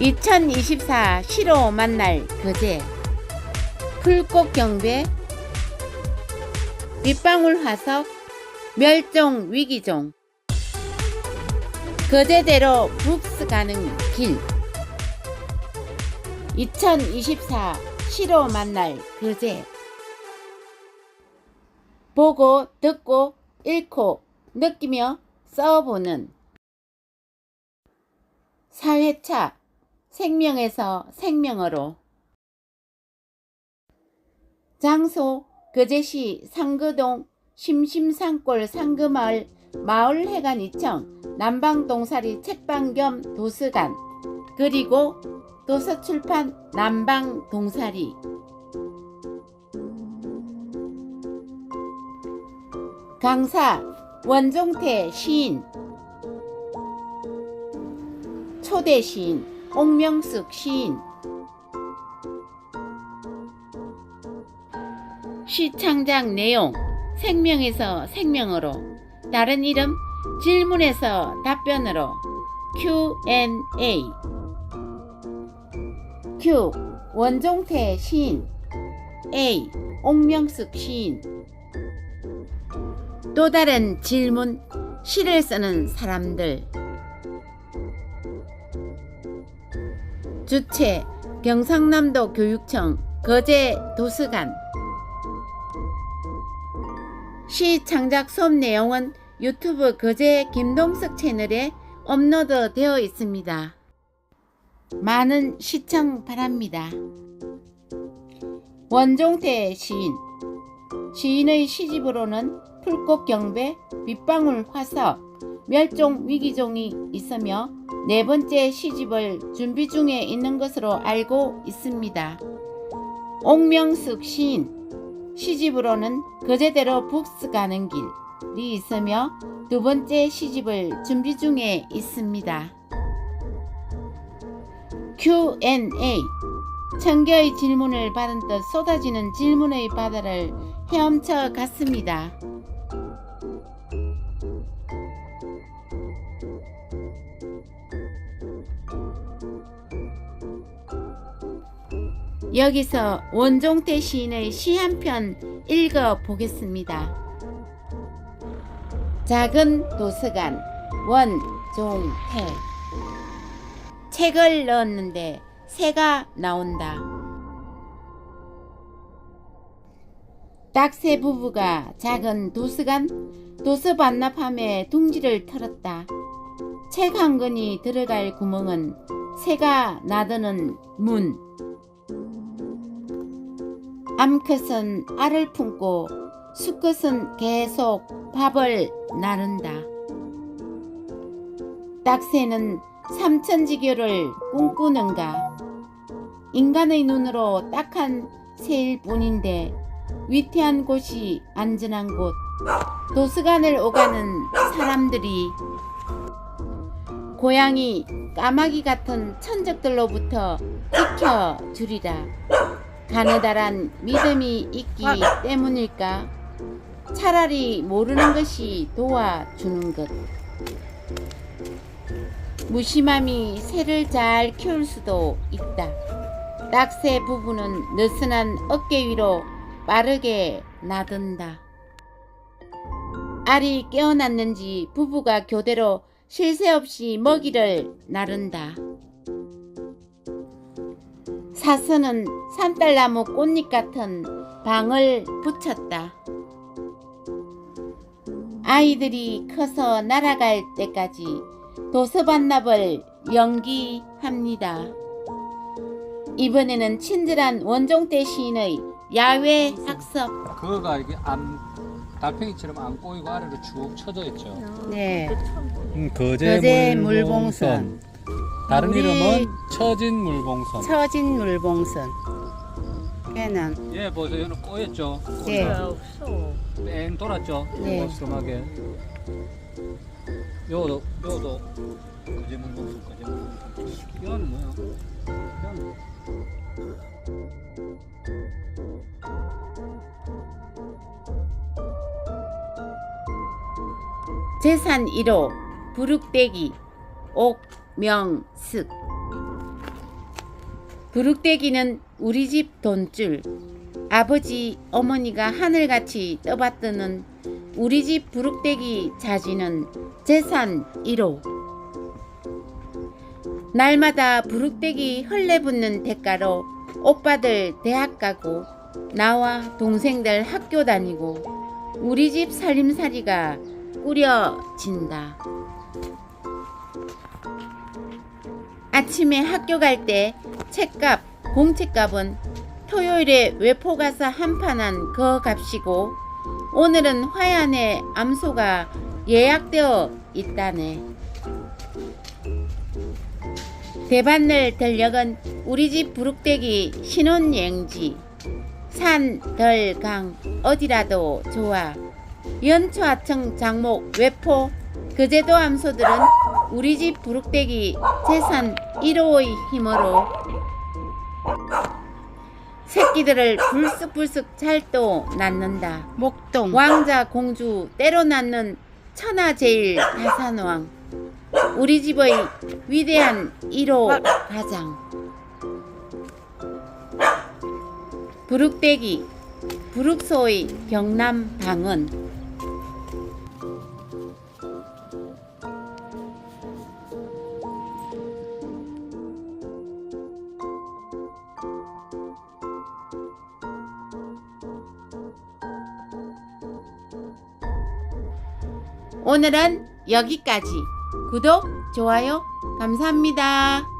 2024 시로 만날 거제. 풀꽃 경배 빗방울 화석. 멸종 위기종. 거제대로 북스 가는 길. 2024 시로 만날 거제. 보고 듣고 읽고 느끼며 써보는. 사회차 생명에서 생명으로. 장소 거제시 상거동 심심산골 상거마을 마을회관 2청 남방동사리 책방 겸 도서관 그리고 도서출판 남방동사리. 강사 원종태 시인. 초대 시인 옥명숙 시인. 시 창작 내용 생명에서 생명으로 다른 이름 질문에서 답변으로. Q&A. Q 원종태 시인. A 옥명숙 시인. 또 다른 질문 시를 쓰는 사람들 주최 경상남도 교육청 거제 도서관 시 창작 수업 내용은 유튜브 거제 김동석 채널에 업로드 되어 있습니다. 많은 시청 바랍니다. 원종태 시인 시인의 시집으로는 풀꽃 경배, 빗방울 화석, 멸종 위기종이 있으며 네 번째 시집을 준비 중에 있는 것으로 알고 있습니다. 옥명숙 시인 시집으로는 거제대로 북스 가는 길이 있으며 두 번째 시집을 준비 중에 있습니다. Q&A 청겨의 질문을 받은 듯 쏟아지는 질문의 바다를 헤엄쳐 갔습니다. 여기서 원종태 시인의 시 한 편 읽어 보겠습니다. 작은 도서관 원종태 책을 넣었는데 새가 나온다. 딱새 부부가 작은 도서관 도서 반납함에 둥지를 털었다. 책 한 권이 들어갈 구멍은 새가 나드는 문. 암컷은 알을 품고 수컷은 계속 밥을 나른다. 딱새는 삼천지교를 꿈꾸는가? 인간의 눈으로 딱한 새일 뿐인데 위태한 곳이 안전한 곳 도서관을 오가는 사람들이 고양이 까마귀 같은 천적들로부터 지켜주리라 가느다란 믿음이 있기 때문일까 차라리 모르는 것이 도와주는 것 무심함이 새를 잘 키울 수도 있다. 딱새 부부는 느슨한 어깨 위로 빠르게 나든다. 알이 깨어났는지 부부가 교대로 쉴 새 없이 먹이를 나른다. 사슴은 산딸나무 꽃잎 같은 방을 붙였다. 아이들이 커서 날아갈 때까지 도서 반납을 연기합니다. 이번에는 친절한 원종대 시인의 야외 학습. 그거가 이게 안 달팽이처럼 안 꼬이고 아래로 쭉 쳐져 있죠. 네. 음, 거제 거제 물봉선. 물봉선. 다른 우리 이름은 처진 물봉선. 처진 물봉선. 걔는 예, 보세요. 여기는 꼬였죠. 네. 뺑 돌았죠. 네. 머스름하게. 요도 요도 거제 물봉선, 거제 물봉선. 이건 뭐야? 재산 1호 부룩대기 옥 명숙 부룩대기는 우리 집 돈줄. 아버지, 어머니가 하늘같이 떠받드는 우리 집 부룩대기 자지는 재산 1호. 날마다 부룩대기 헐레붙는 대가로 오빠들 대학 가고 나와 동생들 학교 다니고 우리 집 살림살이가 꾸려진다. 아침에 학교 갈 때 책값, 공책값은 토요일에 외포 가서 한판한 그 값이고 오늘은 화얀의 암소가 예약되어 있다네. 대반늘 들녘은 우리 집 부룩대기 신혼여행지. 산, 들, 강 어디라도 좋아. 연초하청 장목 외포 그제도 암소들은 우리 집 부룩대기 재산 1호의 힘으로 새끼들을 불쑥불쑥 잘도 낳는다. 목동. 왕자 공주 때로 낳는 천하제일 다산왕. 우리 집의 위대한 1호 가장. 부룩대기 부룩소의 경남 방언 오늘은 여기까지 구독 좋아요 감사합니다.